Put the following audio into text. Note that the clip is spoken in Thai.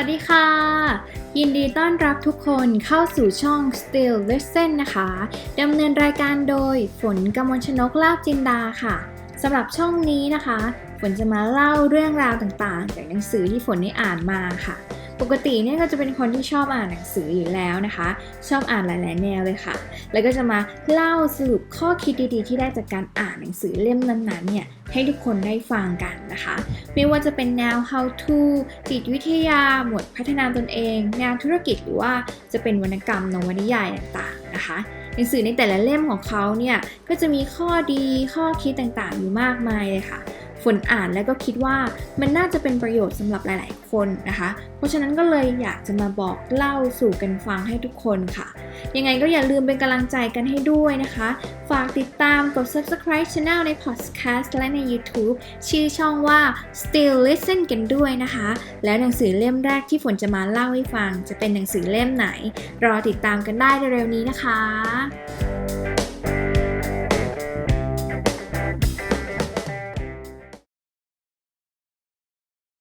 วัสดีค่ะ ยินดีต้อนรับทุกคนเข้าสู่ช่อง Still Listen นะคะดำเนินรายการโดยฝนกมลชนกลาบจินดาค่ะสำหรับช่องนี้นะคะ ฝนจะมาเล่าเรื่องราวต่างๆ จากหนังสือที่ฝนได้อ่านมาค่ะ ปกติเนี่ยก็จะเป็นคนที่ชอบอ่านหนังสืออยู่แล้วนะคะ ชอบอ่านหลาย ๆ แนวเลยค่ะ แล้วก็จะมาเล่าสรุปข้อคิดดี ๆ ที่ได้จากการอ่านหนังสือเล่มนั้น ๆ เนี่ยให้ทุกคนได้ฟังกันนะคะ ไม่ว่าจะเป็นแนว how to จิตวิทยา หมวดพัฒนาตนเอง แนวธุรกิจหรือว่าจะเป็นวรรณกรรมนวนิยายต่าง ๆ นะคะหนังสือในแต่ละเล่มของเขาเนี่ยก็จะมีข้อดีข้อคิดต่าง ๆ อยู่มากมายเลยค่ะ นอ่านแล้วก็คิดว่ามันน่าจะเป็นประโยชน์สำหรับหลาย ๆ คนนะคะ เพราะฉะนั้นก็เลยอยากจะมาบอกเล่าสู่กันฟังให้ทุกคนค่ะ ยังไงก็อย่าลืมเป็นกำลังใจกันให้ด้วยนะคะ ฝากติดตามกด subscribe channel ใน podcast และใน YouTube ชื่อช่องว่า Still Listen กันด้วยนะคะ แล้วหนังสือเล่มแรกที่ฝนจะมาเล่าให้ฟัง จะเป็นหนังสือเล่มไหน รอติดตามกันได้เร็วๆนี้นะคะ